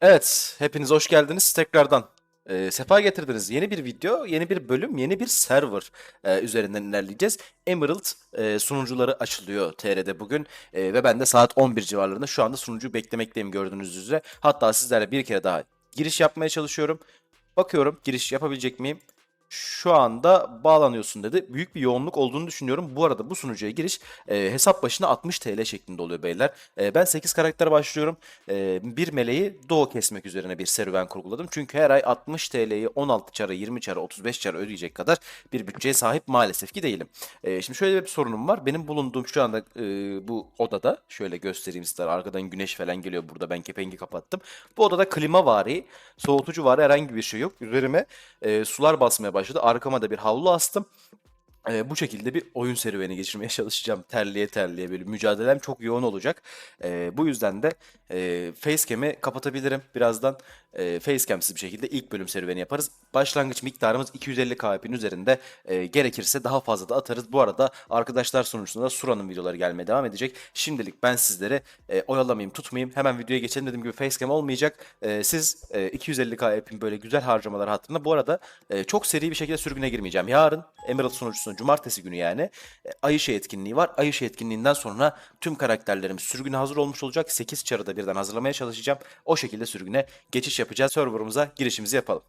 Evet, hepiniz hoş geldiniz tekrardan. Ee, sefa getirdiniz. Yeni bir video, yeni bir bölüm, yeni bir server e, üzerinden ilerleyeceğiz. Emerald e, sunucuları açılıyor TR'de bugün E, ve ben de saat 11 civarlarında şu anda sunucuyu beklemekteyim gördüğünüz üzere. Hatta sizlerle bir kere daha giriş yapmaya çalışıyorum. Bakıyorum giriş yapabilecek miyim? Şu anda bağlanıyorsun dedi. Büyük bir yoğunluk olduğunu düşünüyorum. Bu arada bu sunucuya giriş e, hesap başına 60 TL şeklinde oluyor beyler. E, ben 8 karakter başlıyorum. E, bir meleği doğu kesmek üzerine bir serüven kurguladım. Çünkü her ay 60 TL'yi 16 çara, 20 çara, 35 çara ödeyecek kadar bir bütçeye sahip maalesef ki değilim. E, şimdi şöyle bir sorunum var. Benim bulunduğum şu anda e, bu odada şöyle göstereyim size. Arkadan güneş falan geliyor burada. Ben kepengi kapattım. Bu odada klima vari, soğutucu vari herhangi bir şey yok. Üzerime e, sular basmaya başladı. Arkama da bir havlu astım. E, bu şekilde bir oyun serüveni geçirmeye çalışacağım. Terliye terliye böyle mücadelem çok yoğun olacak. E, bu yüzden de e, facecam'i kapatabilirim birazdan. E, facecam'siz bir şekilde ilk bölüm serüveni yaparız. Başlangıç miktarımız 250 KP'nin üzerinde. E, gerekirse daha fazla da atarız. Bu arada arkadaşlar sonucunda Sura'nın videoları gelmeye devam edecek. Şimdilik ben sizleri e, oyalamayayım, tutmayayım. Hemen videoya geçelim dediğim gibi facecam olmayacak. E, siz e, 250 KP'nin böyle güzel harcamalar hatırında. Bu arada e, çok seri bir şekilde sürgüne girmeyeceğim. Yarın Emerald sunucusunda cumartesi günü yani e, Ayşe etkinliği var. Ayşe etkinliğinden sonra tüm karakterlerimiz sürgüne hazır olmuş olacak. 8 çarıda birden hazırlamaya çalışacağım. O şekilde sürgüne geçiş yapacağız. Server'ımıza girişimizi yapalım.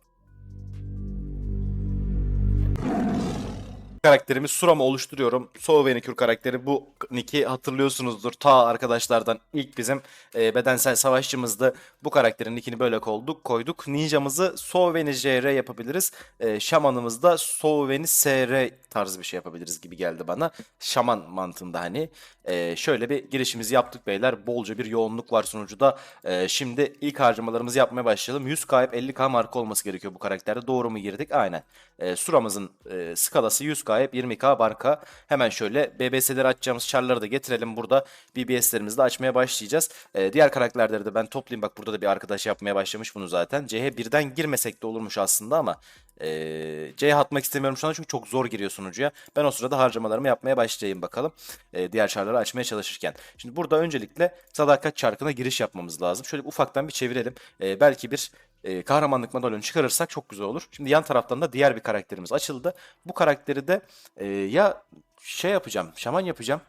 Karakterimi Suram'ı oluşturuyorum. Soğu Venikür karakteri bu nick'i hatırlıyorsunuzdur. Ta arkadaşlardan ilk bizim e, bedensel savaşçımızdı. Bu karakterin nick'ini böyle koyduk. koyduk. Ninjamızı Soğuveni JR yapabiliriz. E, şamanımız da Soğuveni SR tarzı bir şey yapabiliriz gibi geldi bana. Şaman mantığında hani. E, şöyle bir girişimizi yaptık beyler. Bolca bir yoğunluk var sunucuda. E, şimdi ilk harcamalarımızı yapmaya başlayalım. 100 kayıp 50k marka olması gerekiyor bu karakterde. Doğru mu girdik? Aynen. E, Suramızın e, skalası 100 kayıp 20k marka. Hemen şöyle BBS'leri açacağımız çarları da getirelim. Burada BBS'lerimizi de açmaya başlayacağız. E, diğer karakterleri de ben toplayayım. Bak burada da bir arkadaş yapmaya başlamış bunu zaten. CH birden girmesek de olurmuş aslında ama e, C'ye atmak istemiyorum şu anda çünkü çok zor giriyor sunucuya. Ben o sırada harcamalarımı yapmaya başlayayım bakalım. E, diğer çarları açmaya çalışırken. Şimdi burada öncelikle sadakat çarkına giriş yapmamız lazım. Şöyle ufaktan bir çevirelim. E, belki bir e, kahramanlık madalyonu çıkarırsak çok güzel olur. Şimdi yan taraftan da diğer bir karakterimiz açıldı. Bu karakteri de e, ya şey yapacağım, şaman yapacağım.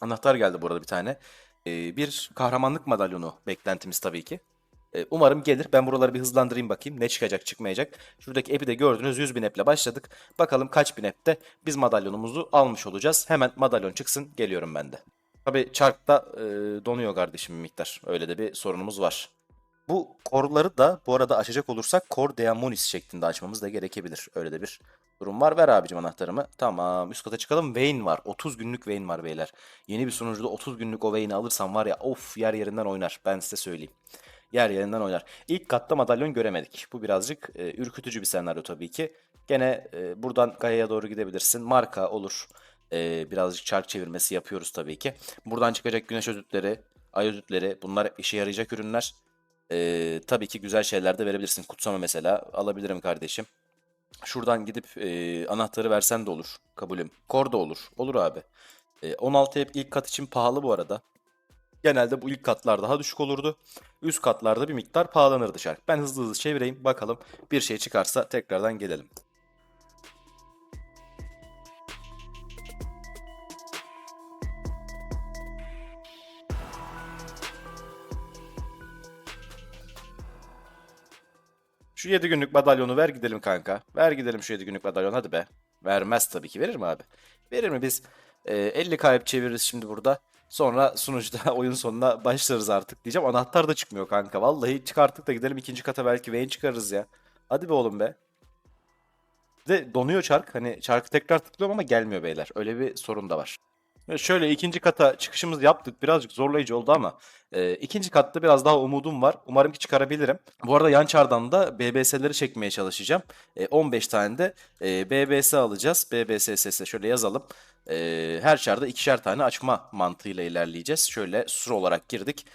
Anahtar geldi bu arada bir tane. E, bir kahramanlık madalyonu beklentimiz tabii ki. E, Umarım gelir. Ben buraları bir hızlandırayım bakayım. Ne çıkacak çıkmayacak. Şuradaki app'i de gördünüz 100 bin app'le başladık. Bakalım kaç bin app'te biz madalyonumuzu almış olacağız. Hemen madalyon çıksın geliyorum ben de. Tabii çarkta e, donuyor kardeşim miktar. Öyle de bir sorunumuz var. Bu korları da bu arada açacak olursak kor diamonis şeklinde açmamız da gerekebilir. Öyle de bir durum var. Ver abicim anahtarımı. Tamam üst kata çıkalım. Vayne var. 30 günlük Vayne var beyler. Yeni bir sunucuda 30 günlük o Vayne'i alırsam var ya of yer yerinden oynar. Ben size söyleyeyim yer yerinden oynar. İlk katta madalyon göremedik. Bu birazcık e, ürkütücü bir senaryo tabii ki. Gene e, buradan Gaya'ya doğru gidebilirsin. Marka olur. E, birazcık çark çevirmesi yapıyoruz tabii ki. Buradan çıkacak güneş özütleri, ay özütleri bunlar işe yarayacak ürünler. E, tabii ki güzel şeyler de verebilirsin. Kutsama mesela alabilirim kardeşim. Şuradan gidip e, anahtarı versen de olur. Kabulüm. Kor da olur. Olur abi. E, 16 hep ilk kat için pahalı bu arada. Genelde bu ilk katlar daha düşük olurdu. Üst katlarda bir miktar pahalanırdı şark. Ben hızlı hızlı çevireyim bakalım bir şey çıkarsa tekrardan gelelim. Şu 7 günlük madalyonu ver gidelim kanka. Ver gidelim şu 7 günlük madalyon hadi be. Vermez tabii ki verir mi abi? Verir mi biz e, 50 kayıp çeviririz şimdi burada. Sonra sunucuda oyun sonuna başlarız artık diyeceğim. Anahtar da çıkmıyor kanka. Vallahi çıkarttık da gidelim ikinci kata belki Vayne çıkarırız ya. Hadi be oğlum be. Bir de donuyor çark. Hani çarkı tekrar tıklıyorum ama gelmiyor beyler. Öyle bir sorun da var. Şöyle ikinci kata çıkışımızı yaptık. Birazcık zorlayıcı oldu ama e, ikinci katta biraz daha umudum var. Umarım ki çıkarabilirim. Bu arada yan çardan da BBS'leri çekmeye çalışacağım. E, 15 tane de e, BBS alacağız. BBS sesle şöyle yazalım. E, her çarda ikişer tane açma mantığıyla ilerleyeceğiz. Şöyle sur olarak girdik.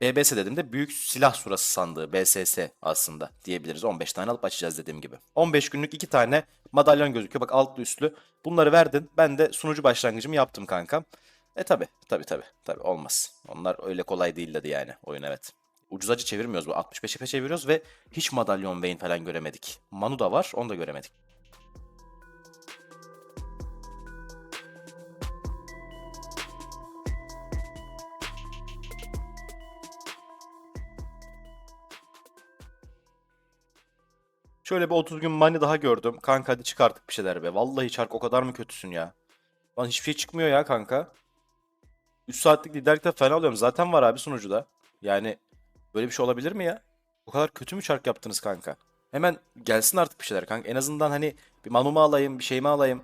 BBS dediğimde büyük silah surası sandığı BSS aslında diyebiliriz. 15 tane alıp açacağız dediğim gibi. 15 günlük 2 tane madalyon gözüküyor. Bak altlı üstlü. Bunları verdin. Ben de sunucu başlangıcımı yaptım kankam. E tabi tabi tabi tabi olmaz. Onlar öyle kolay değil dedi yani oyun evet. ucuz acı çevirmiyoruz bu. 65'e çeviriyoruz ve hiç madalyon Vayne falan göremedik. Manu da var onu da göremedik. Şöyle bir 30 gün money daha gördüm. Kanka hadi çık artık bir şeyler be. Vallahi çark o kadar mı kötüsün ya? Lan hiçbir şey çıkmıyor ya kanka. 3 saatlik liderlikte fena alıyorum. Zaten var abi sunucuda. Yani böyle bir şey olabilir mi ya? O kadar kötü mü çark yaptınız kanka? Hemen gelsin artık bir şeyler kanka. En azından hani bir manumu alayım, bir şeyimi alayım.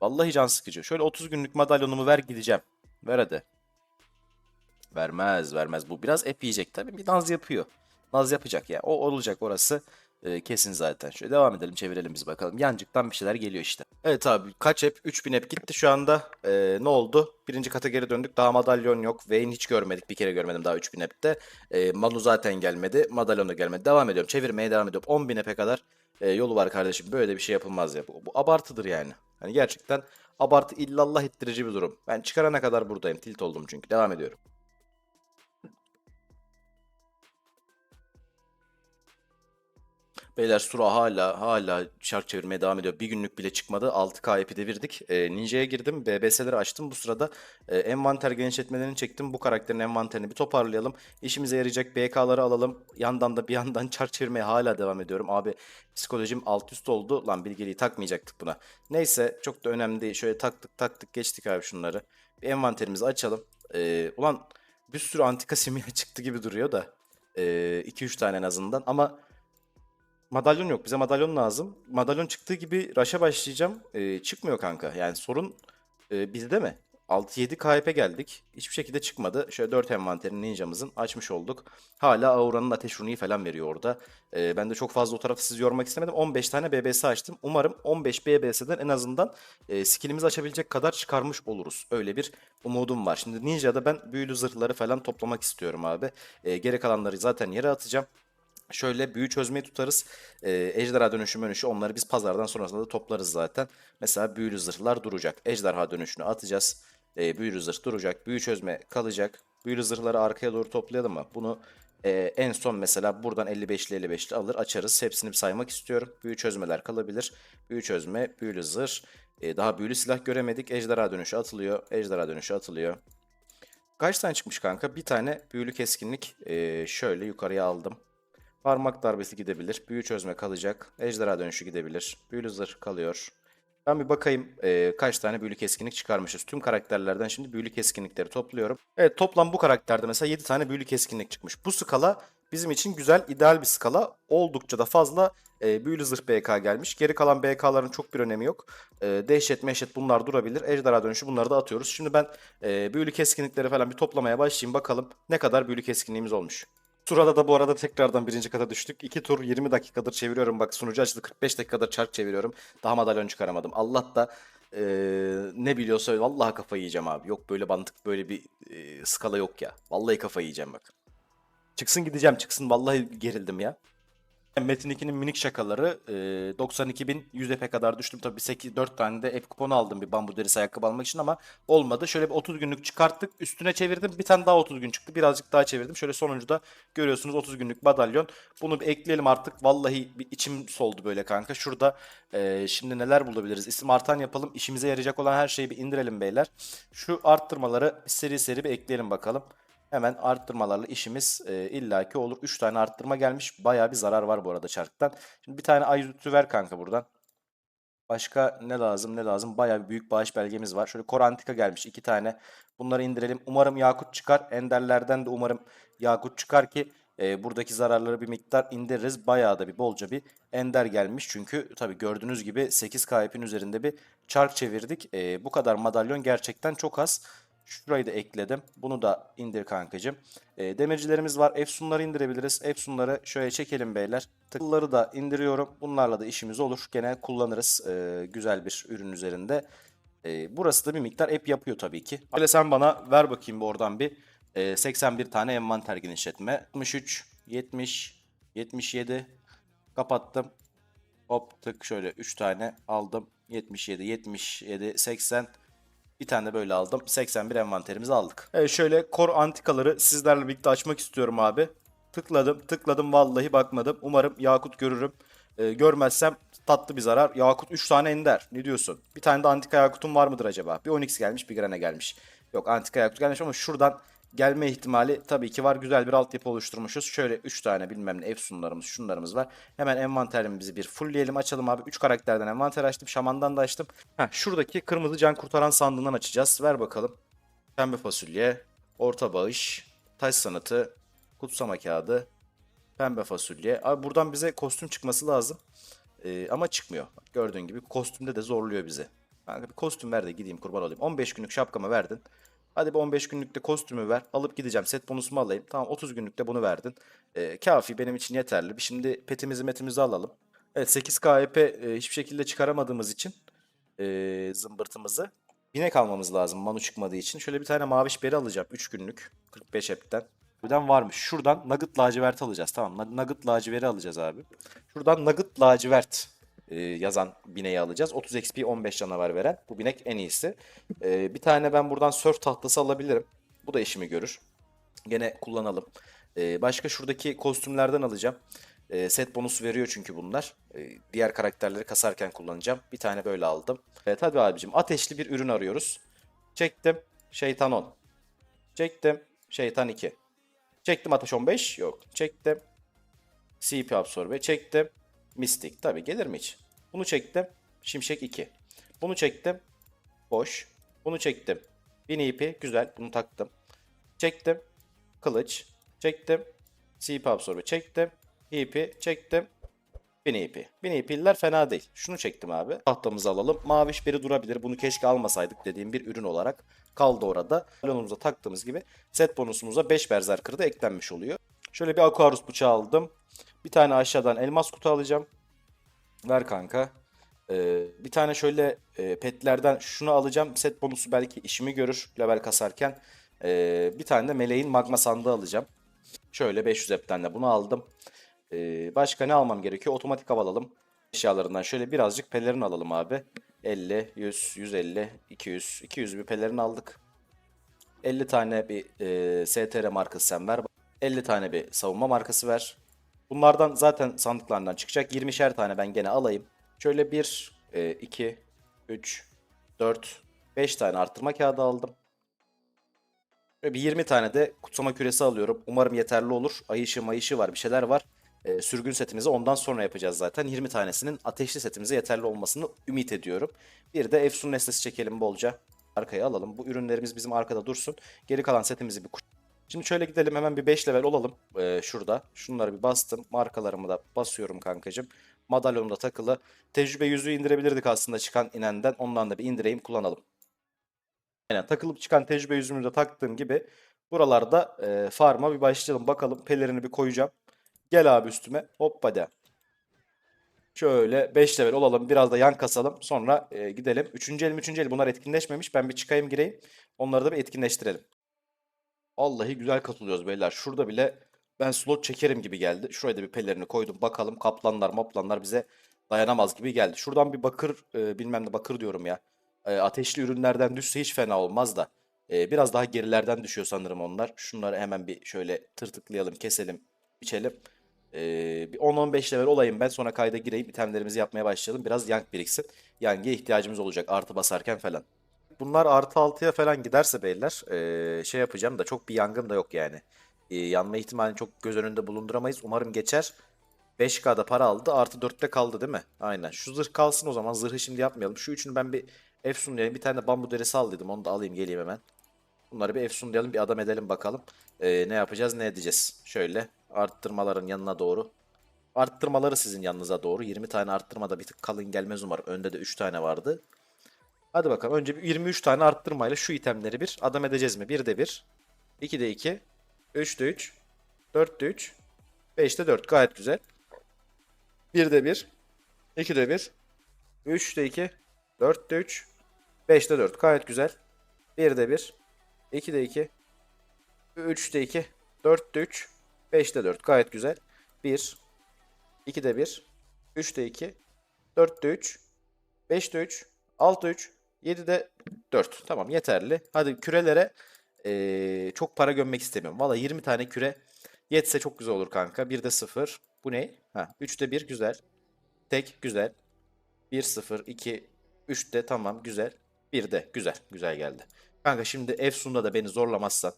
Vallahi can sıkıcı. Şöyle 30 günlük madalyonumu ver gideceğim. Ver hadi. Vermez vermez. Bu biraz ep yiyecek tabii. Bir naz yapıyor. Naz yapacak ya. O olacak orası. E, kesin zaten. Şöyle devam edelim çevirelim biz bakalım. Yancıktan bir şeyler geliyor işte. Evet abi kaç ep? 3000 ep gitti şu anda. E, ne oldu? Birinci kata geri döndük. Daha madalyon yok. Vayne hiç görmedik. Bir kere görmedim daha 3000 ep'te. E, Manu zaten gelmedi. Madalyon da gelmedi. Devam ediyorum. Çevirmeye devam ediyorum. 10.000 ep'e kadar e, yolu var kardeşim. Böyle bir şey yapılmaz ya. Bu, bu abartıdır yani. Hani gerçekten abartı illallah ettirici bir durum. Ben çıkarana kadar buradayım. Tilt oldum çünkü. Devam ediyorum. Beyler Sura hala hala şark çevirmeye devam ediyor. Bir günlük bile çıkmadı. 6K ipi devirdik. Ee, Ninja'ya girdim. BBS'leri açtım. Bu sırada e, envanter genişletmelerini çektim. Bu karakterin envanterini bir toparlayalım. İşimize yarayacak BK'ları alalım. Yandan da bir yandan çark çevirmeye hala devam ediyorum. Abi psikolojim alt üst oldu. Lan bilgeliği takmayacaktık buna. Neyse çok da önemli değil. Şöyle taktık taktık geçtik abi şunları. Bir envanterimizi açalım. Ee, ulan bir sürü antika simya çıktı gibi duruyor da. 2-3 tane en azından ama Madalyon yok. Bize madalyon lazım. Madalyon çıktığı gibi rush'a başlayacağım. Ee, çıkmıyor kanka. Yani sorun e, bizde mi? 6-7 KP geldik. Hiçbir şekilde çıkmadı. Şöyle 4 envanterini ninjamızın açmış olduk. Hala Aura'nın ateş rune'yi falan veriyor orada. Ee, ben de çok fazla o tarafı sizi yormak istemedim. 15 tane BBS açtım. Umarım 15 BBS'den en azından e, skillimizi açabilecek kadar çıkarmış oluruz. Öyle bir umudum var. Şimdi Ninja'da ben büyülü zırhları falan toplamak istiyorum abi. E, geri kalanları zaten yere atacağım. Şöyle büyü çözmeyi tutarız. Ee, ejderha dönüşü dönüşü onları biz pazardan sonrasında da toplarız zaten. Mesela büyülü zırhlar duracak. Ejderha dönüşünü atacağız. Ee, büyülü zırh duracak. Büyü çözme kalacak. Büyülü zırhları arkaya doğru toplayalım mı? Bunu e, en son mesela buradan 55'li 55'li alır açarız. Hepsini saymak istiyorum. Büyü çözmeler kalabilir. Büyü çözme, büyülü zırh. Ee, daha büyülü silah göremedik. Ejderha dönüşü atılıyor. Ejderha dönüşü atılıyor. Kaç tane çıkmış kanka? Bir tane büyülü keskinlik ee, şöyle yukarıya aldım. Parmak darbesi gidebilir. Büyü çözme kalacak. Ejderha dönüşü gidebilir. Büyülü zırh kalıyor. Ben bir bakayım e, kaç tane büyülü keskinlik çıkarmışız. Tüm karakterlerden şimdi büyülü keskinlikleri topluyorum. Evet toplam bu karakterde mesela 7 tane büyülü keskinlik çıkmış. Bu skala bizim için güzel, ideal bir skala. Oldukça da fazla e, büyülü zırh BK gelmiş. Geri kalan BK'ların çok bir önemi yok. E, dehşet meşet bunlar durabilir. Ejderha dönüşü bunları da atıyoruz. Şimdi ben e, büyülü keskinlikleri falan bir toplamaya başlayayım. Bakalım ne kadar büyülü keskinliğimiz olmuş. Turada da bu arada tekrardan birinci kata düştük. 2 tur 20 dakikadır çeviriyorum. Bak sunucu açıldı 45 dakikadır çark çeviriyorum. Daha madalyon çıkaramadım. Allah da eee, ne biliyorsa vallahi kafayı yiyeceğim abi. Yok böyle mantık böyle bir eee, skala yok ya. Vallahi kafayı yiyeceğim bak. Çıksın gideceğim çıksın vallahi gerildim ya. Metin 2'nin minik şakaları e, 92.100 F'e kadar düştüm. Tabii 8, 4 tane de F kuponu aldım bir bambu derisi ayakkabı almak için ama olmadı. Şöyle bir 30 günlük çıkarttık. Üstüne çevirdim. Bir tane daha 30 gün çıktı. Birazcık daha çevirdim. Şöyle sonuncuda görüyorsunuz 30 günlük madalyon. Bunu bir ekleyelim artık. Vallahi bir içim soldu böyle kanka. Şurada e, şimdi neler bulabiliriz? İsim artan yapalım. İşimize yarayacak olan her şeyi bir indirelim beyler. Şu arttırmaları seri seri bir ekleyelim bakalım. Hemen arttırmalarla işimiz e, illaki olur. 3 tane arttırma gelmiş. Bayağı bir zarar var bu arada çarktan. Şimdi bir tane ay sütü ver kanka buradan. Başka ne lazım ne lazım? Bayağı bir büyük bağış belgemiz var. Şöyle Korantika gelmiş iki tane. Bunları indirelim. Umarım Yakut çıkar. Enderlerden de umarım Yakut çıkar ki e, buradaki zararları bir miktar indiririz. Bayağı da bir bolca bir ender gelmiş. Çünkü tabii gördüğünüz gibi 8 KP'nin üzerinde bir çark çevirdik. E, bu kadar madalyon gerçekten çok az. Şurayı da ekledim. Bunu da indir kankacığım. E, demircilerimiz var. Efsunları indirebiliriz. Efsunları şöyle çekelim beyler. Tıkları da indiriyorum. Bunlarla da işimiz olur. Gene kullanırız e, güzel bir ürün üzerinde. E, burası da bir miktar ep yapıyor tabii ki. Öyle sen bana ver bakayım bir oradan bir e, 81 tane envanter genişletme. 63, 70, 77 kapattım. Hop tık şöyle 3 tane aldım. 77, 77, 80 bir tane de böyle aldım. 81 envanterimizi aldık. Evet şöyle kor antikaları sizlerle birlikte açmak istiyorum abi. Tıkladım, tıkladım vallahi bakmadım. Umarım Yakut görürüm. Ee, görmezsem tatlı bir zarar. Yakut 3 tane ender. Ne diyorsun? Bir tane de antika Yakut'un var mıdır acaba? Bir Onyx gelmiş, bir Grane gelmiş. Yok antika Yakut gelmiş ama şuradan gelme ihtimali tabii ki var. Güzel bir altyapı oluşturmuşuz. Şöyle 3 tane bilmem ne efsunlarımız, şunlarımız var. Hemen envanterimizi bir fullleyelim, açalım abi. 3 karakterden envanter açtım. Şamandan da açtım. Heh, şuradaki kırmızı can kurtaran sandığından açacağız. Ver bakalım. Pembe fasulye, orta bağış, taş sanatı, kutsama kağıdı, pembe fasulye. Abi buradan bize kostüm çıkması lazım. Ee, ama çıkmıyor. Bak Gördüğün gibi kostümde de zorluyor bizi. Kanka bir kostüm ver de gideyim kurban olayım. 15 günlük şapkamı verdin. Hadi bir 15 günlükte kostümü ver. Alıp gideceğim. Set bonusumu alayım. Tamam 30 günlükte bunu verdin. Ee, kafi benim için yeterli. Şimdi petimizi metimizi alalım. Evet 8 KP e, hiçbir şekilde çıkaramadığımız için e, zımbırtımızı binek almamız lazım Manu çıkmadığı için. Şöyle bir tane maviş beri alacağım 3 günlük 45 hepten. Buradan varmış. Şuradan Nugget lacivert alacağız. Tamam Nug- Nugget laciveri alacağız abi. Şuradan Nugget lacivert e, yazan bineği alacağız. 30 XP 15 canavar veren. Bu binek en iyisi. E, bir tane ben buradan surf tahtası alabilirim. Bu da işimi görür. Gene kullanalım. E, başka şuradaki kostümlerden alacağım. E, set bonusu veriyor çünkü bunlar. E, diğer karakterleri kasarken kullanacağım. Bir tane böyle aldım. Evet hadi abicim ateşli bir ürün arıyoruz. Çektim. Şeytan 10. Çektim. Şeytan 2. Çektim ateş 15. Yok. Çektim. CP absorbe. Çektim. Mystic. Tabi gelir mi hiç? Bunu çektim. Şimşek 2. Bunu çektim. Boş. Bunu çektim. Bin ipi. Güzel. Bunu taktım. Çektim. Kılıç. Çektim. CP absorbe. Çektim. ipi. Çektim. Bin ipi. Bin ipiler fena değil. Şunu çektim abi. Tahtamızı alalım. Maviş biri durabilir. Bunu keşke almasaydık dediğim bir ürün olarak kaldı orada. Balonumuza taktığımız gibi set bonusumuza 5 berserker da eklenmiş oluyor. Şöyle bir Aquarius bıçağı aldım. Bir tane aşağıdan elmas kutu alacağım. Ver kanka. Ee, bir tane şöyle e, petlerden şunu alacağım. Set bonusu belki işimi görür level kasarken. Ee, bir tane de meleğin magma sandığı alacağım. Şöyle 500 epten de bunu aldım. Ee, başka ne almam gerekiyor? Otomatik hava alalım. Eşyalarından şöyle birazcık pelerin alalım abi. 50, 100, 150, 200. 200 bir pelerin aldık. 50 tane bir e, STR markası sen ver. 50 tane bir savunma markası ver. Bunlardan zaten sandıklardan çıkacak. 20'şer tane ben gene alayım. Şöyle 1, 2, 3, 4, 5 tane arttırma kağıdı aldım. Ve bir 20 tane de kutsama küresi alıyorum. Umarım yeterli olur. Ayışı mayışı var bir şeyler var. Ee, sürgün setimizi ondan sonra yapacağız zaten. 20 tanesinin ateşli setimize yeterli olmasını ümit ediyorum. Bir de Efsun nesnesi çekelim bolca. Arkaya alalım. Bu ürünlerimiz bizim arkada dursun. Geri kalan setimizi bir Şimdi şöyle gidelim hemen bir 5 level olalım ee, şurada. Şunları bir bastım. Markalarımı da basıyorum kankacım. Madalyonum da takılı. Tecrübe yüzüğü indirebilirdik aslında çıkan inenden. Ondan da bir indireyim kullanalım. Aynen takılıp çıkan tecrübe yüzüğümü de taktığım gibi buralarda e, farm'a bir başlayalım. Bakalım pelerini bir koyacağım. Gel abi üstüme. Hoppa de. Şöyle 5 level olalım. Biraz da yan kasalım. Sonra e, gidelim. 3. el 3. el bunlar etkinleşmemiş. Ben bir çıkayım gireyim. Onları da bir etkinleştirelim. Vallahi güzel katılıyoruz beyler. Şurada bile ben slot çekerim gibi geldi. Şuraya da bir pelerini koydum. Bakalım kaplanlar maplanlar bize dayanamaz gibi geldi. Şuradan bir bakır e, bilmem ne bakır diyorum ya. E, ateşli ürünlerden düşse hiç fena olmaz da. E, biraz daha gerilerden düşüyor sanırım onlar. Şunları hemen bir şöyle tırtıklayalım, keselim, biçelim. E, bir 10-15 level olayım ben. Sonra kayda gireyim. itemlerimizi yapmaya başlayalım. Biraz yank biriksin. Yangiye ihtiyacımız olacak artı basarken falan. Bunlar artı 6'ya falan giderse beyler e, şey yapacağım da çok bir yangın da yok yani. E, yanma ihtimalini çok göz önünde bulunduramayız. Umarım geçer. 5K'da para aldı. Artı 4'te kaldı değil mi? Aynen. Şu zırh kalsın o zaman. Zırhı şimdi yapmayalım. Şu üçünü ben bir efsunlayayım. Bir tane de bambu derisi al dedim. Onu da alayım geleyim hemen. Bunları bir efsunlayalım. Bir adam edelim bakalım. Ee, ne yapacağız ne edeceğiz. Şöyle arttırmaların yanına doğru. Arttırmaları sizin yanınıza doğru. 20 tane arttırmada bir tık kalın gelmez umarım. Önde de 3 tane vardı. Hadi bakalım. Önce bir 23 tane arttırmayla şu itemleri bir adam edeceğiz mi? 1'de 1. 2'de 2. 3'de 3. 4'de 3. 5'te 4. Gayet güzel. 1'de 1. 2'de 1. 3'te 2. 4'te 3. 5'te 4. Gayet güzel. 1'de 1. 2'de 2. 3'te 2. 4'te 3. 5'te 4. Gayet güzel. 1. 2'de 1. 3'te 2. 4'te 3. 5'te 3. 6'da 3. 7'de 4. Tamam yeterli. Hadi kürelere eee, çok para gömmek istemiyorum. Valla 20 tane küre Yetse çok güzel olur kanka. 1'de 0. Bu ne? Ha, 3'te 1 güzel. Tek güzel. 1 0 2 3'te tamam güzel. 1'de güzel. Güzel geldi. Kanka şimdi Efsun'da da beni zorlamazsan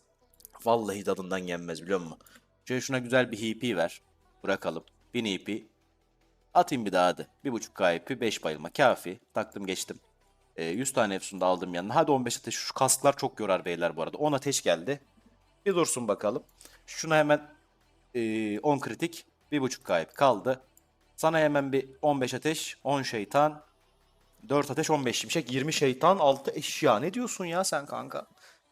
vallahi tadından yenmez biliyor musun? Şöyle şuna güzel bir HP ver. Bırakalım. 1000 HP. Atayım bir daha hadi. 1.5 HP 5 bayılma. Kafi. Taktım geçtim. Ee, 100 tane Efsun'da aldım yanına. Hadi 15 ateş. Şu kasklar çok yorar beyler bu arada. 10 ateş geldi. Bir dursun bakalım. Şuna hemen ee, 10 kritik. 1.5 kayıp kaldı. Sana hemen bir 15 ateş, 10 şeytan, 4 ateş, 15 şimşek, 20 şeytan, 6 eşya. Ne diyorsun ya sen kanka?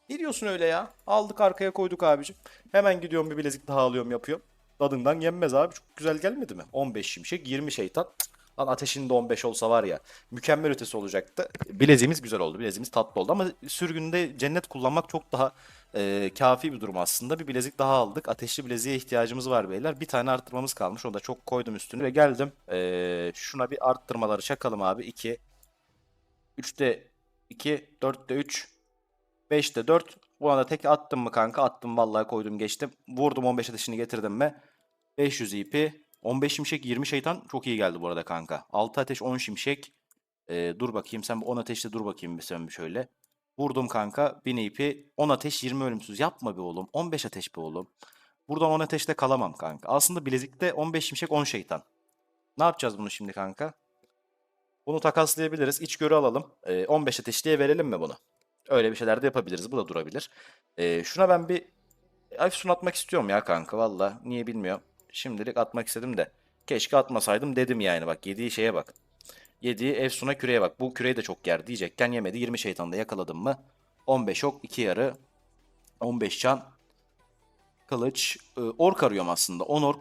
Ne diyorsun öyle ya? Aldık arkaya koyduk abicim. Hemen gidiyorum bir bilezik daha alıyorum yapıyorum. Tadından yenmez abi. Çok güzel gelmedi mi? 15 şimşek, 20 şeytan. Cık, Lan ateşin de 15 olsa var ya mükemmel ötesi olacaktı. Bileziğimiz güzel oldu. Bileziğimiz tatlı oldu ama sürgünde cennet kullanmak çok daha e, kafi bir durum aslında. Bir bilezik daha aldık. Ateşli bileziğe ihtiyacımız var beyler. Bir tane arttırmamız kalmış. Onu da çok koydum üstüne ve geldim. E, şuna bir arttırmaları çakalım abi. 2, 3'te 2, 4'te 3, 5'te 4. Buna da tek attım mı kanka? Attım vallahi koydum geçtim. Vurdum 15 ateşini getirdim mi? 500 IP. 15 şimşek 20 şeytan çok iyi geldi bu arada kanka. 6 ateş 10 şimşek. Ee, dur bakayım sen bu 10 ateşte dur bakayım sen şöyle. Vurdum kanka 1000 IP. 10 ateş 20 ölümsüz. Yapma be oğlum. 15 ateş be oğlum. Buradan 10 ateşte kalamam kanka. Aslında bilezikte 15 şimşek 10 şeytan. Ne yapacağız bunu şimdi kanka? Bunu takaslayabiliriz. İçgörü alalım. Ee, 15 ateşliye verelim mi bunu? Öyle bir şeyler de yapabiliriz. Bu da durabilir. Ee, şuna ben bir Efsun atmak istiyorum ya kanka valla. Niye bilmiyorum. Şimdilik atmak istedim de. Keşke atmasaydım dedim yani bak. Yediği şeye bak. Yediği Efsun'a küreye bak. Bu küreyi de çok yer diyecekken yemedi. 20 şeytanda yakaladım mı? 15 ok 2 yarı. 15 can. Kılıç. Ee, ork arıyorum aslında. 10 ork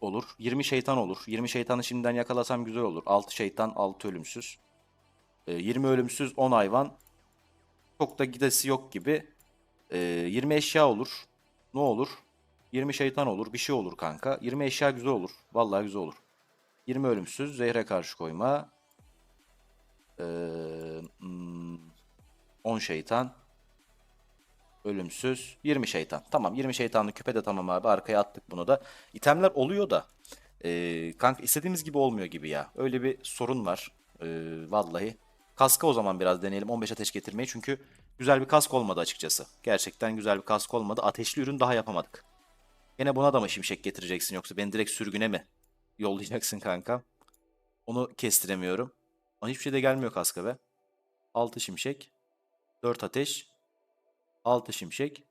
olur. 20 şeytan olur. 20 şeytanı şimdiden yakalasam güzel olur. 6 şeytan 6 ölümsüz. Ee, 20 ölümsüz 10 hayvan. Çok da gidesi yok gibi. Ee, 20 eşya olur. Ne olur? 20 şeytan olur. Bir şey olur kanka. 20 eşya güzel olur. Vallahi güzel olur. 20 ölümsüz. Zehre karşı koyma. Ee, hmm, 10 şeytan. Ölümsüz. 20 şeytan. Tamam 20 şeytanlı küpe de tamam abi. Arkaya attık bunu da. İtemler oluyor da. ee, kanka istediğimiz gibi olmuyor gibi ya. Öyle bir sorun var. Ee, vallahi. Kaska o zaman biraz deneyelim 15 ateş getirmeyi. Çünkü güzel bir kask olmadı açıkçası. Gerçekten güzel bir kask olmadı. Ateşli ürün daha yapamadık. Yine buna da mı şimşek getireceksin yoksa beni direkt sürgüne mi yollayacaksın kanka? Onu kestiremiyorum. Ama hiçbir şey de gelmiyor kaska be. 6 şimşek. 4 ateş. 6 şimşek.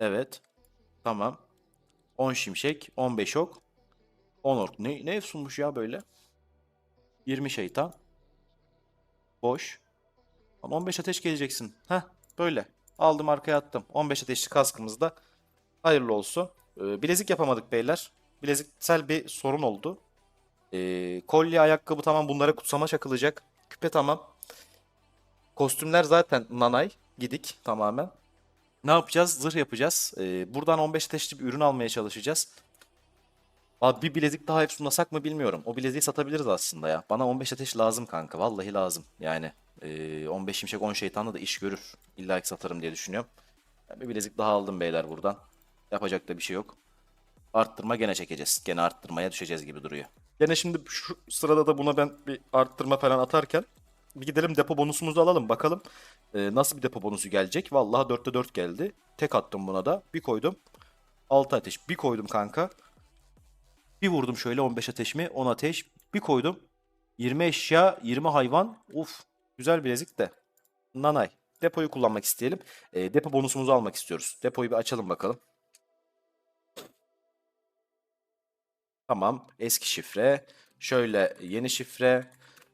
Evet. Tamam. 10 şimşek. 15 ok. 10 ork. Ne, ne sunmuş ya böyle? 20 şeytan. Boş. Ama 15 ateş geleceksin. Heh böyle. Aldım arkaya attım. 15 ateşli kaskımızda. Hayırlı olsun. Ee, bilezik yapamadık beyler. Bileziksel bir sorun oldu. Ee, kolye, ayakkabı tamam bunlara kutsama çakılacak. Küpe tamam. Kostümler zaten nanay. Gidik tamamen. Ne yapacağız? Zırh yapacağız. Ee, buradan 15 ateşli bir ürün almaya çalışacağız. Bir bilezik daha hep sunlasak mı bilmiyorum. O bileziği satabiliriz aslında ya. Bana 15 ateş lazım kanka. Vallahi lazım. Yani ee, 15 şimşek 10 şeytanla da iş görür. İlla ki satarım diye düşünüyorum. Bir bilezik daha aldım beyler buradan. Yapacak da bir şey yok. Arttırma gene çekeceğiz. Gene arttırmaya düşeceğiz gibi duruyor. Gene şimdi şu sırada da buna ben bir arttırma falan atarken bir gidelim depo bonusumuzu alalım bakalım e, nasıl bir depo bonusu gelecek. Vallahi 4'te 4 geldi. Tek attım buna da. Bir koydum. 6 ateş. Bir koydum kanka. Bir vurdum şöyle 15 ateş mi? 10 ateş. Bir koydum. 20 eşya, 20 hayvan. Uf. Güzel bilezik de. Nanay. Depoyu kullanmak isteyelim. E, depo bonusumuzu almak istiyoruz. Depoyu bir açalım bakalım. Tamam. Eski şifre. Şöyle yeni şifre.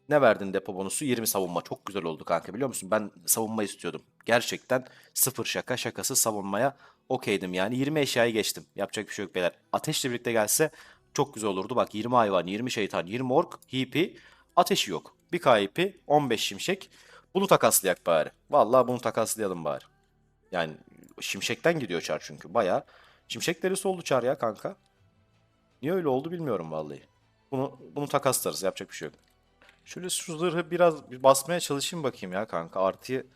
Ne verdin depo bonusu? 20 savunma. Çok güzel oldu kanka biliyor musun? Ben savunma istiyordum. Gerçekten sıfır şaka şakası savunmaya okeydim yani. 20 eşyayı geçtim. Yapacak bir şey yok beyler. Ateşle birlikte gelse çok güzel olurdu. Bak 20 hayvan, 20 şeytan, 20 ork, hipi. Ateşi yok. Bir KP, 15 şimşek. Bunu takaslayak bari. Vallahi bunu takaslayalım bari. Yani şimşekten gidiyor çar çünkü. Baya şimşek derisi oldu çar ya kanka. Niye öyle oldu bilmiyorum vallahi. Bunu bunu takaslarız. Yapacak bir şey yok. Şöyle şu biraz bir basmaya çalışayım bakayım ya kanka. Artıyı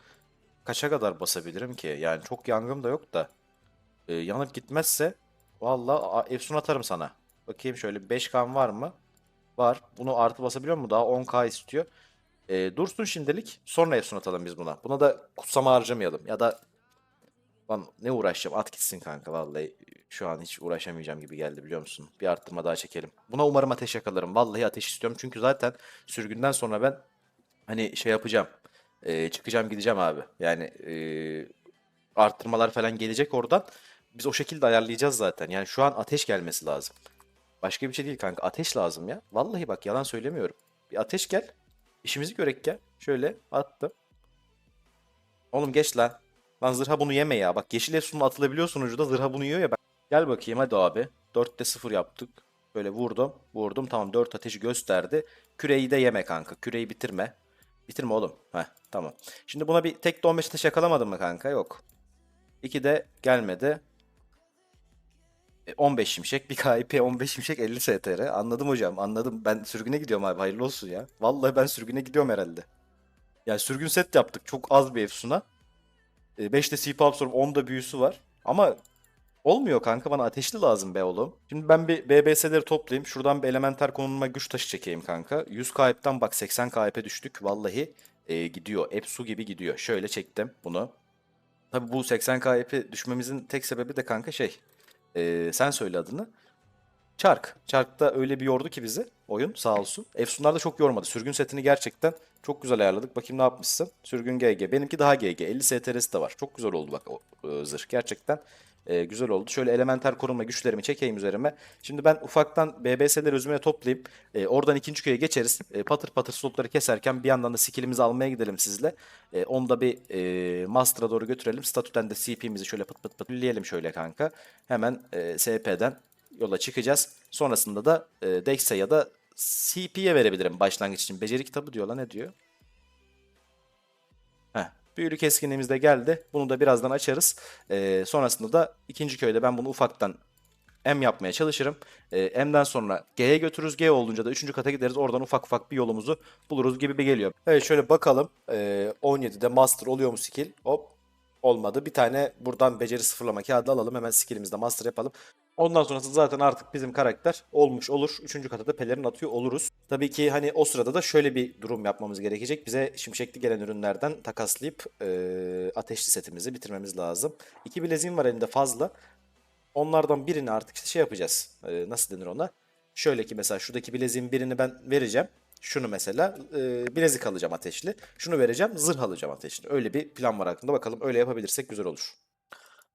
kaça kadar basabilirim ki? Yani çok yangım da yok da. Ee, yanıp gitmezse Vallahi Efsun atarım sana. Bakayım şöyle 5 kan var mı? Var. Bunu artı basabiliyor mu? Daha 10k istiyor. Ee, dursun şimdilik. Sonra Efsun atalım biz buna. Buna da kutsama harcamayalım. Ya da Lan ne uğraşacağım? At gitsin kanka vallahi. Şu an hiç uğraşamayacağım gibi geldi biliyor musun? Bir arttırma daha çekelim. Buna umarım ateş yakalarım. Vallahi ateş istiyorum. Çünkü zaten sürgünden sonra ben hani şey yapacağım. Ee, çıkacağım gideceğim abi. Yani ee, arttırmalar falan gelecek oradan. Biz o şekilde ayarlayacağız zaten. Yani şu an ateş gelmesi lazım. Başka bir şey değil kanka. Ateş lazım ya. Vallahi bak yalan söylemiyorum. Bir ateş gel. İşimizi görek gel. Şöyle attım. Oğlum geç lan. Lan zırha bunu yeme ya. Bak yeşil efsunla atılabiliyor sunucuda. Zırha bunu yiyor ya. Ben... Gel bakayım hadi abi. 4'te 0 yaptık. Böyle vurdum. Vurdum. Tamam 4 ateşi gösterdi. Küreyi de yeme kanka. Küreyi bitirme. Bitirme oğlum. Heh tamam. Şimdi buna bir tek de 15 ateş yakalamadın mı kanka? Yok. 2 de gelmedi. E, 15 şimşek, bir KIP 15 şimşek 50 STR. Anladım hocam, anladım. Ben sürgüne gidiyorum abi, hayırlı olsun ya. Vallahi ben sürgüne gidiyorum herhalde. Yani sürgün set yaptık, çok az bir efsuna. 5 de CP Absorb, 10 da büyüsü var. Ama olmuyor kanka, bana ateşli lazım be oğlum. Şimdi ben bir BBS'leri toplayayım. Şuradan bir elementer konumuma güç taşı çekeyim kanka. 100 KIP'den bak 80 KIP'e düştük. Vallahi e, gidiyor. Hep su gibi gidiyor. Şöyle çektim bunu. Tabi bu 80 KP düşmemizin tek sebebi de kanka şey. Ee, sen söyle adını. Çark. Çark'ta öyle bir yordu ki bizi oyun sağ olsun. Efsunlar da çok yormadı. Sürgün setini gerçekten çok güzel ayarladık. Bakayım ne yapmışsın. Sürgün GG. Benimki daha GG. 50 STR'si de var. Çok güzel oldu bak o e, zırh. Gerçekten e, güzel oldu. Şöyle elementer korunma güçlerimi çekeyim üzerime. Şimdi ben ufaktan BBS'leri özüme toplayıp e, oradan ikinci köye geçeriz. E, patır patır slotları keserken bir yandan da skillimizi almaya gidelim sizle. E, onu da bir e, Master'a doğru götürelim. Statüden de CP'mizi şöyle pıt pıt pıt şöyle kanka. Hemen e, SP'den yola çıkacağız. Sonrasında da e, Dex'e ya da CP'ye verebilirim başlangıç için. Beceri kitabı diyor lan ne diyor? Heh, büyülü keskinliğimiz de geldi. Bunu da birazdan açarız. Ee, sonrasında da ikinci köyde ben bunu ufaktan M yapmaya çalışırım. Ee, M'den sonra G'ye götürürüz. G olunca da üçüncü kata gideriz. Oradan ufak ufak bir yolumuzu buluruz gibi bir geliyor. Evet şöyle bakalım. Ee, 17'de master oluyor mu skill? Hop olmadı. Bir tane buradan beceri sıfırlama kağıdı alalım. Hemen skillimizde master yapalım. Ondan sonrası zaten artık bizim karakter olmuş olur. Üçüncü kata da pelerin atıyor oluruz. Tabii ki hani o sırada da şöyle bir durum yapmamız gerekecek. Bize şimşekli gelen ürünlerden takaslayıp e, ateşli setimizi bitirmemiz lazım. İki bileziğim var elimde fazla. Onlardan birini artık işte şey yapacağız. E, nasıl denir ona? Şöyle ki mesela şuradaki bileziğin birini ben vereceğim. Şunu mesela e, bilezik alacağım ateşli. Şunu vereceğim zırh alacağım ateşli. Öyle bir plan var aklımda. Bakalım öyle yapabilirsek güzel olur.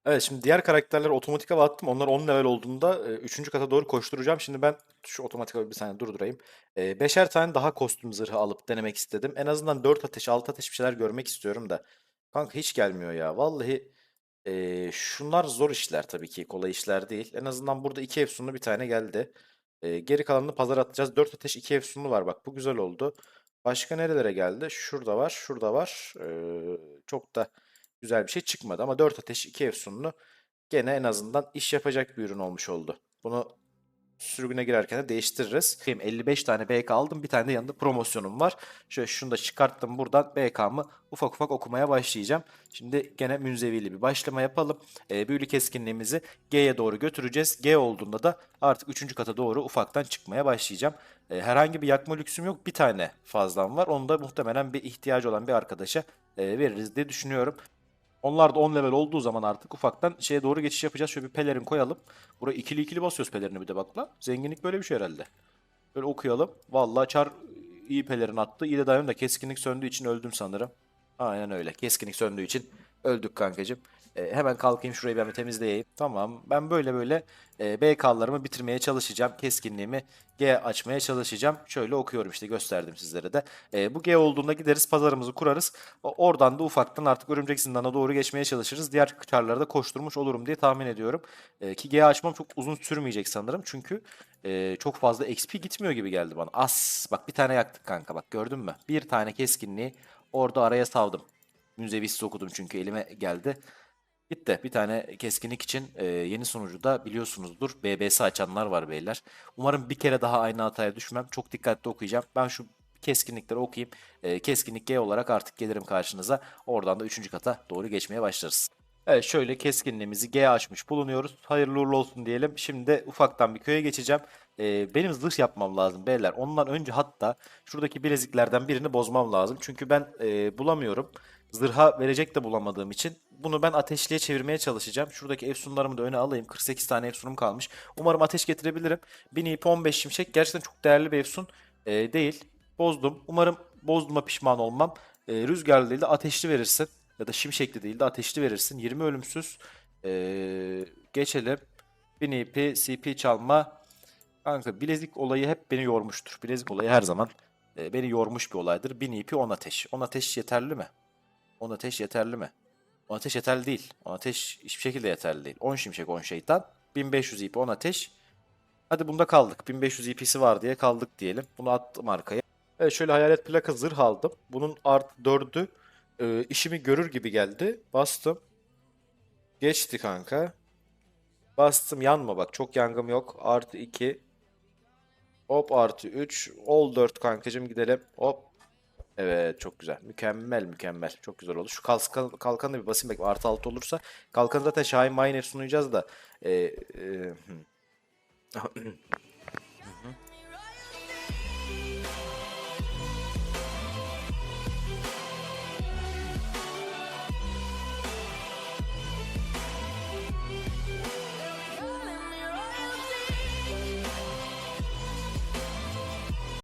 Evet şimdi diğer karakterleri otomatik hava attım. Onlar 10 level olduğunda 3. kata doğru koşturacağım. Şimdi ben şu otomatik havayı bir saniye durdurayım. E, beşer tane daha kostüm zırhı alıp denemek istedim. En azından 4 ateş 6 ateş bir şeyler görmek istiyorum da. Kanka hiç gelmiyor ya. Vallahi e, şunlar zor işler tabii ki. Kolay işler değil. En azından burada 2 efsunlu bir tane geldi. E, geri kalanını pazar atacağız. 4 ateş 2 efsunlu var bak bu güzel oldu. Başka nerelere geldi? Şurada var, şurada var. E, çok da güzel bir şey çıkmadı ama 4 ateş 2 efsunlu gene en azından iş yapacak bir ürün olmuş oldu. Bunu sürgüne girerken de değiştiririz. 55 tane BK aldım. Bir tane de yanında promosyonum var. Şöyle şunu da çıkarttım buradan BK'mı ufak ufak okumaya başlayacağım. Şimdi gene münzevili bir başlama yapalım. E, büyülü keskinliğimizi G'ye doğru götüreceğiz. G olduğunda da artık 3. kata doğru ufaktan çıkmaya başlayacağım. E, herhangi bir yakma lüksüm yok. Bir tane fazlam var. Onu da muhtemelen bir ihtiyacı olan bir arkadaşa e, veririz diye düşünüyorum. Onlar da 10 level olduğu zaman artık ufaktan şeye doğru geçiş yapacağız. Şöyle bir pelerin koyalım. Buraya ikili ikili basıyoruz pelerini bir de bak lan. Zenginlik böyle bir şey herhalde. Böyle okuyalım. Vallahi çar iyi pelerin attı. İyi de dayanım da keskinlik söndüğü için öldüm sanırım. Aynen öyle. Keskinlik söndüğü için öldük kankacım. E, hemen kalkayım şurayı ben bir temizleyeyim. Tamam. Ben böyle böyle e, BK'larımı bitirmeye çalışacağım. Keskinliğimi G açmaya çalışacağım. Şöyle okuyorum işte gösterdim sizlere de. E, bu G olduğunda gideriz pazarımızı kurarız. Oradan da ufaktan artık örümcek zindanına doğru geçmeye çalışırız. Diğer çarlarda koşturmuş olurum diye tahmin ediyorum. E, ki G açmam çok uzun sürmeyecek sanırım. Çünkü e, çok fazla XP gitmiyor gibi geldi bana. As bak bir tane yaktık kanka bak gördün mü? Bir tane keskinliği orada araya savdım. Müzevisiz okudum çünkü elime geldi. Gitti. Bir tane keskinlik için e, yeni sunucuda biliyorsunuzdur. BBS açanlar var beyler. Umarım bir kere daha aynı hataya düşmem. Çok dikkatli okuyacağım. Ben şu keskinlikleri okuyayım. E, keskinlik G olarak artık gelirim karşınıza. Oradan da 3. kata doğru geçmeye başlarız. Evet şöyle keskinliğimizi G açmış bulunuyoruz. Hayırlı uğurlu olsun diyelim. Şimdi de ufaktan bir köye geçeceğim. Ee, benim zırh yapmam lazım beyler. Ondan önce hatta şuradaki bileziklerden birini bozmam lazım. Çünkü ben e, bulamıyorum. Zırha verecek de bulamadığım için bunu ben ateşliğe çevirmeye çalışacağım. Şuradaki efsunlarımı da öne alayım. 48 tane efsunum kalmış. Umarım ateş getirebilirim. 1000 ip 15 şimşek gerçekten çok değerli bir efsun e, değil. Bozdum. Umarım bozduğuma pişman olmam. E, rüzgarlı değil de ateşli verirsin. Ya da şimşekli değil de ateşli verirsin. 20 ölümsüz. E, geçelim. 1000 ip, CP çalma. Kanka bilezik olayı hep beni yormuştur. Bilezik olayı her zaman e, beni yormuş bir olaydır. 1000 ip 10 ateş. 10 ateş yeterli mi? 10 ateş yeterli mi? 10 ateş yeterli değil. 10 ateş hiçbir şekilde yeterli değil. 10 şimşek 10 şeytan. 1500 ip 10 ateş. Hadi bunda kaldık. 1500 ip'si var diye kaldık diyelim. Bunu attım arkaya. Evet şöyle hayalet plaka zırh aldım. Bunun artı 4'ü e, işimi görür gibi geldi. Bastım. Geçti kanka. Bastım yanma bak. Çok yangım yok. Artı 2. Hop artı 3. Ol 4 kankacım gidelim. Hop. Evet çok güzel. Mükemmel mükemmel. Çok güzel oldu. Şu kalkan, kalkanı da bir basayım bakayım. Artı 6 olursa. Kalkanı zaten Şahin Miner sunacağız da. E, e.